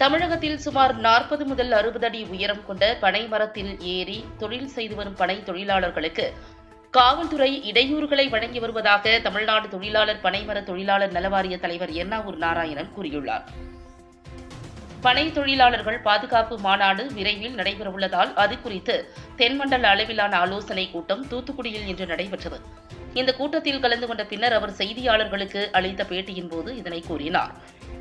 தமிழகத்தில் சுமார் நாற்பது முதல் அறுபது அடி உயரம் கொண்ட பனை மரத்தில் ஏறி தொழில் செய்து வரும் பனை தொழிலாளர்களுக்கு காவல்துறை இடையூறுகளை வழங்கி வருவதாக தமிழ்நாடு தொழிலாளர் பனைமர தொழிலாளர் நலவாரிய தலைவர் எண்ணாவூர் நாராயணன் கூறியுள்ளார். பனை தொழிலாளர்கள் பாதுகாப்பு மாநாடு விரைவில் நடைபெறவுள்ளதால் அது குறித்து தென்மண்டல அளவிலான ஆலோசனை கூட்டம் தூத்துக்குடியில் இன்று நடைபெற்றது. இந்த கூட்டத்தில் கலந்து கொண்ட பின்னர் அவர் செய்தியாளர்களுக்கு அளித்த பேட்டியின் போது இதனை கூறினார்.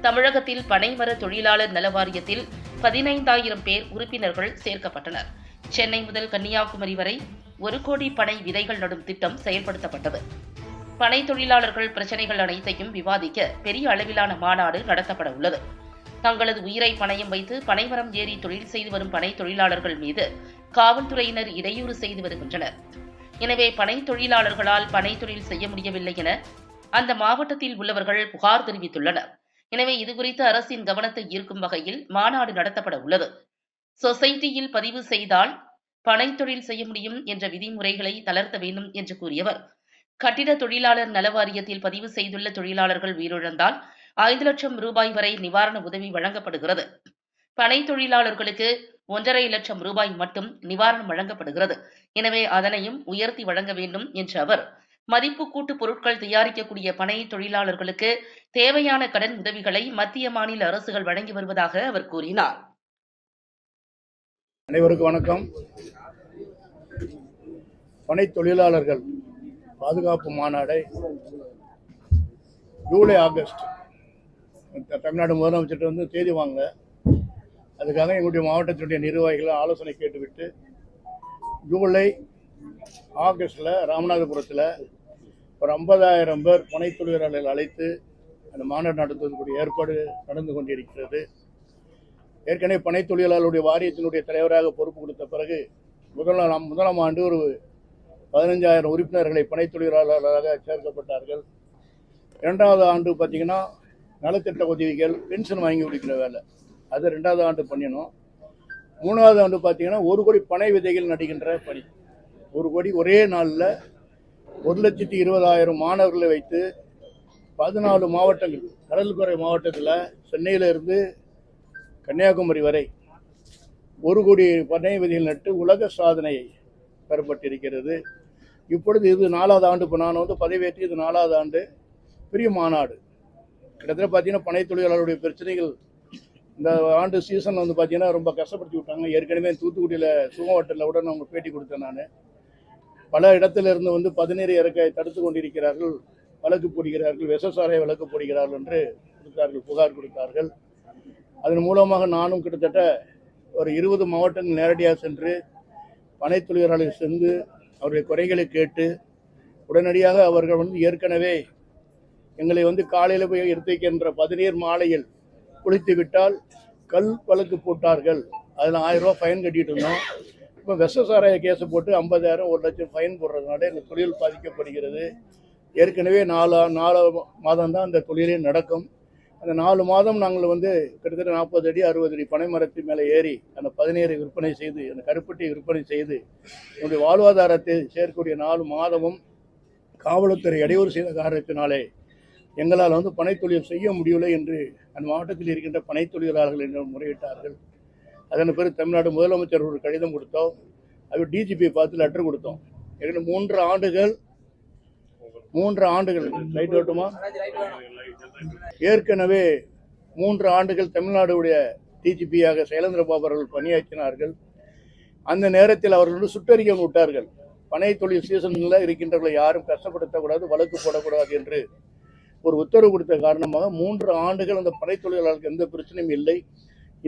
தமிழகத்தில் பனைமர தொழிலாளர் நல வாரியத்தில் பதினைந்தாயிரம் பேர் உறுப்பினர்கள் சேர்க்கப்பட்டனர். சென்னை முதல் கன்னியாகுமரி வரை ஒரு கோடி பனை விதைகள் நடும் திட்டம் செயல்படுத்தப்பட்டது. பனை தொழிலாளர்கள் பிரச்சனைகள் அனைத்தையும் விவாதிக்க பெரிய அளவிலான மாநாடு நடத்தப்பட உள்ளது. தங்களது உயிரை பணையம் வைத்து பனைமரம் ஏறி தொழில் செய்து வரும் பனை தொழிலாளர்கள் மீது காவல்துறையினர் இடையூறு செய்து வருகின்றனர். எனவே பனை தொழிலாளர்களால் பனை தொழில் செய்ய முடியவில்லை என அந்த மாவட்டத்தில் உள்ளவர்கள் புகார் தெரிவித்துள்ளனர். எனவே இது குறித்து அரசின் கவனத்தை ஈர்க்கும் வகையில் மாநாடு நடத்தப்பட உள்ளது. சொசைட்டியில் பதிவு செய்தால் பனை தொழில் செய்ய முடியும் என்ற விதிமுறைகளை தளர்த்த வேண்டும் என்று கூறியவர். கட்டிட தொழிலாளர் நல வாரியத்தில் பதிவு செய்துள்ள தொழிலாளர்கள் உயிரிழந்தால் ஐந்து லட்சம் ரூபாய் வரை நிவாரண உதவி வழங்கப்படுகிறது. பனை தொழிலாளர்களுக்கு ஒன்றரை லட்சம் ரூபாய் மட்டும் நிவாரணம் வழங்கப்படுகிறது. எனவே அதனையும் உயர்த்தி வழங்க வேண்டும் என்ற அவர் மதிப்பு கூட்டு பொருட்கள் தயாரிக்கக்கூடிய பனை தொழிலாளர்களுக்கு தேவையான கடன் உதவிகளை மத்திய மாநில அரசுகள் வழங்கி வருவதாக அவர் கூறினார். அனைவருக்கும் வணக்கம். பனை தொழிலாளர்கள் பாதுகாப்பு மாநாடை ஜூலை ஆகஸ்ட் தமிழ்நாடு முதலமைச்சர்கிட்ட வந்து தேதி வாங்க. அதுக்காக எங்களுடைய மாவட்டத்தினுடைய நிர்வாகிகளை ஆலோசனை கேட்டுவிட்டு ஜூலை ஆகஸ்டில் ராமநாதபுரத்தில் ஒரு ஐம்பதாயிரம் பேர் பனை தொழிலாளர்கள் அழைத்து அந்த மாநாடு நடத்துவதற்குரிய ஏற்பாடு நடந்து கொண்டிருக்கிறது. ஏற்கனவே பனை தொழிலாளருடைய வாரியத்தினுடைய தலைவராக பொறுப்பு கொடுத்த பிறகு முதலாம் முதலாம் ஆண்டு ஒரு பதினஞ்சாயிரம் உறுப்பினர்களை பனை தொழிலாளர்களாக சேர்க்கப்பட்டார்கள். இரண்டாவது ஆண்டு பார்த்திங்கன்னா நலத்திட்ட உதவிகள் பென்ஷன் வாங்கி கொடுக்கிற வேலை அது ரெண்டாவது ஆண்டு பண்ணினோம். மூணாவது ஆண்டு பார்த்தீங்கன்னா ஒரு கோடி பனை விதைகள் நடிக்கின்ற பணி. ஒரு கோடி ஒரே நாளில் ஒரு லட்சத்தி இருபதாயிரம் மாணவர்களை வைத்து பதினாலு மாவட்டங்கள் கடற்கரை மாவட்டத்தில் சென்னையிலிருந்து கன்னியாகுமரி வரை ஒரு கோடி பண்ணை விதிகள் நட்டு உலக சாதனை பெறப்பட்டிருக்கிறது. இப்பொழுது இது நாலாவது ஆண்டு இப்போ நான் வந்து பதவியேற்று இது நாலாவது ஆண்டு. பெரிய மாநாடு. கிட்டத்தட்ட பார்த்தீங்கன்னா பனை தொழிலாளருடைய பிரச்சனைகள் இந்த ஆண்டு சீசன் வந்து பார்த்தீங்கன்னா ரொம்ப கஷ்டப்படுத்தி விட்டாங்க. ஏற்கனவே தூத்துக்குடியில் சுகவட்டத்தில் உடனே அவங்க பேட்டி கொடுத்தேன் நான். பல இடத்திலிருந்து வந்து பதினேறு இறக்க தடுத்து கொண்டிருக்கிறார்கள் வழக்கு போடுகிறார்கள் விஷசாரை வழக்கு போடுகிறார்கள் என்று கொடுத்தார்கள் புகார் கொடுத்தார்கள் அதன் மூலமாக நானும் கிட்டத்தட்ட ஒரு இருபது மாவட்டங்கள் நேரடியாக சென்று பனை தொழிலாளர்களை சென்று அவருடைய குறைகளை கேட்டு உடனடியாக அவர்கள் வந்து ஏற்கனவே எங்களை வந்து காலையில் போய் எடுத்துக்கின்ற பதினேர் மாலையில் குளித்து விட்டால் கல் வழக்கு போட்டார்கள். அதில் ஆயிரம் ரூபா ஃபைன் கட்டிட்டு இருந்தோம். இப்போ விஷ சாராய கேஸை போட்டு ஐம்பதாயிரம் ஒரு லட்சம் ஃபைன் போடுறதுனால இந்த தொழில் பாதிக்கப்படுகிறது. ஏற்கனவே நாலு நாலு மாதம் தான் அந்த தொழிலே நடக்கும். அந்த நாலு மாதம் நாங்கள் வந்து கிட்டத்தட்ட நாற்பது அடி அறுபது அடி பனை மரத்து மேலே ஏறி அந்த பதினேழு விற்பனை செய்து அந்த கருப்பட்டியை விற்பனை செய்து என்னுடைய வாழ்வாதாரத்தை சேர்க்கக்கூடிய நாலு மாதமும் காவல்துறை இடையூறு செய்த காரணத்தினாலே எங்களால் வந்து பனைத்தொழில் செய்ய முடியவில்லை என்று அந்த மாவட்டத்தில் இருக்கின்ற பனைத்தொழிலாளர்கள் என்று முறையிட்டார்கள். அதன் பிறகு தமிழ்நாடு முதலமைச்சர் ஒரு கடிதம் கொடுத்தோம். அது டிஜிபி பார்த்து லெட்டர் கொடுத்தோம். ஏற்கனவே மூன்று ஆண்டுகள் மூன்று ஆண்டுகள். லைட் ஓட்டுமா? ஏற்கனவே மூன்று ஆண்டுகள் தமிழ்நாடுடைய டிஜிபியாக சைலேந்திர பாபு அவர்கள் பணியாற்றினார்கள். அந்த நேரத்தில் அவர்களோடு வந்து சுற்றறிக்கை விட்டார்கள். பனை தொழில் சீசனில் இருக்கின்றவர்களை யாரும் கஷ்டப்படுத்தக்கூடாது வழக்கு போடக்கூடாது என்று ஒரு உத்தரவு கொடுத்த காரணமாக மூன்று ஆண்டுகள் அந்த பனை தொழிலாளர்களுக்கு எந்த பிரச்சனையும் இல்லை.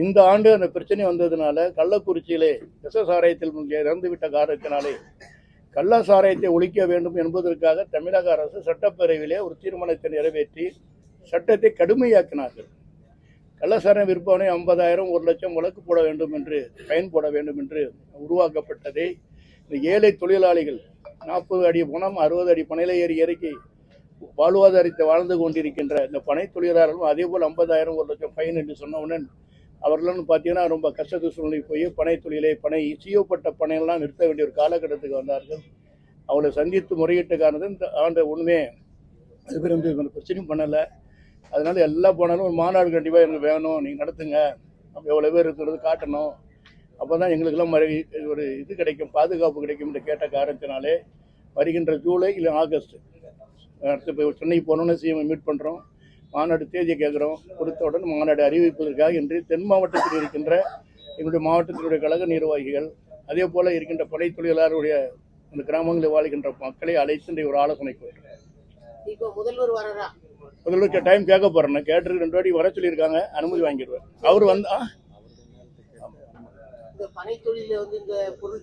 இந்த ஆண்டு அந்த பிரச்சனை வந்ததுனால கள்ளக்குறிச்சியிலே விசசாராயத்தில் இறந்துவிட்ட காரணத்தினாலே கள்ள சாராயத்தை ஒழிக்க வேண்டும் என்பதற்காக தமிழக அரசு சட்டப்பேரவையிலே ஒரு தீர்மானத்தை நிறைவேற்றி சட்டத்தை கடுமையாக்கினார்கள். கள்ளசாரம் விற்பனை ஐம்பதாயிரம் ஒரு லட்சம் வழக்கு போட வேண்டும் என்று பயன் போட வேண்டும் என்று உருவாக்கப்பட்டதை இந்த ஏழை தொழிலாளிகள் நாற்பது அடி பணம் அறுபது அடி பனையில ஏறி இறக்கி வாழ்வாதாரத்தை வாழ்ந்து கொண்டிருக்கின்ற இந்த பனை தொழிலாளர்களும் அதே போல் ஐம்பதாயிரம் ஒரு லட்சம் ஃபைன் என்று சொன்னவுடன் அவர்களும் பார்த்தீங்கன்னா ரொம்ப கஷ்டத்து சூழ்நிலை போய் பனை தொழிலை பனை சீயப்பட்ட பனையெல்லாம் நிறுத்த வேண்டிய ஒரு காலகட்டத்துக்கு வந்தார்கள். அவளை சந்தித்து முறையிட்ட காரணத்தை இந்த ஆண்டு ஒன்றுமே அது பேர் வந்து பிரச்சனையும் பண்ணலை. அதனால எல்லா போனாலும் ஒரு மாநாடு கண்டிப்பாக எனக்கு வேணும். நீங்கள் நடத்துங்க. அப்போ எவ்வளோ பேர் இருக்கிறது காட்டணும். அப்போ தான் எங்களுக்கெல்லாம் மறு ஒரு இது கிடைக்கும் பாதுகாப்பு கிடைக்கும் என்று கேட்ட காரணத்தினாலே வருகின்ற ஜூலை இல்லை ஆகஸ்ட் அடுத்து இப்போ சென்னை போனோன்னு சிஎம் மீட் பண்ணுறோம் மாநாடு தேதியை கேட்குறோம் கொடுத்தவுடன் மாநாடு அறிவிப்பதற்காக இன்று தென் மாவட்டத்தில் இருக்கின்ற எங்களுடைய மாவட்டத்தினுடைய கழக நிர்வாகிகள் அதே போல் இருக்கின்ற படை தொழிலாளருடைய அந்த கிராமங்களில் வாழ்கின்ற மக்களை அழைத்து இன்றைய ஒரு ஆலோசனை முதல்வர் முதல்வருக்கு டைம் கேட்க போறேன். கேட்டு ரெண்டு வாட்டி வர சொல்லியிருக்காங்க. அனுமதி வாங்கிடுவேன். அவர் வந்தா இந்த பனை தொழில வந்து இந்த பொருள்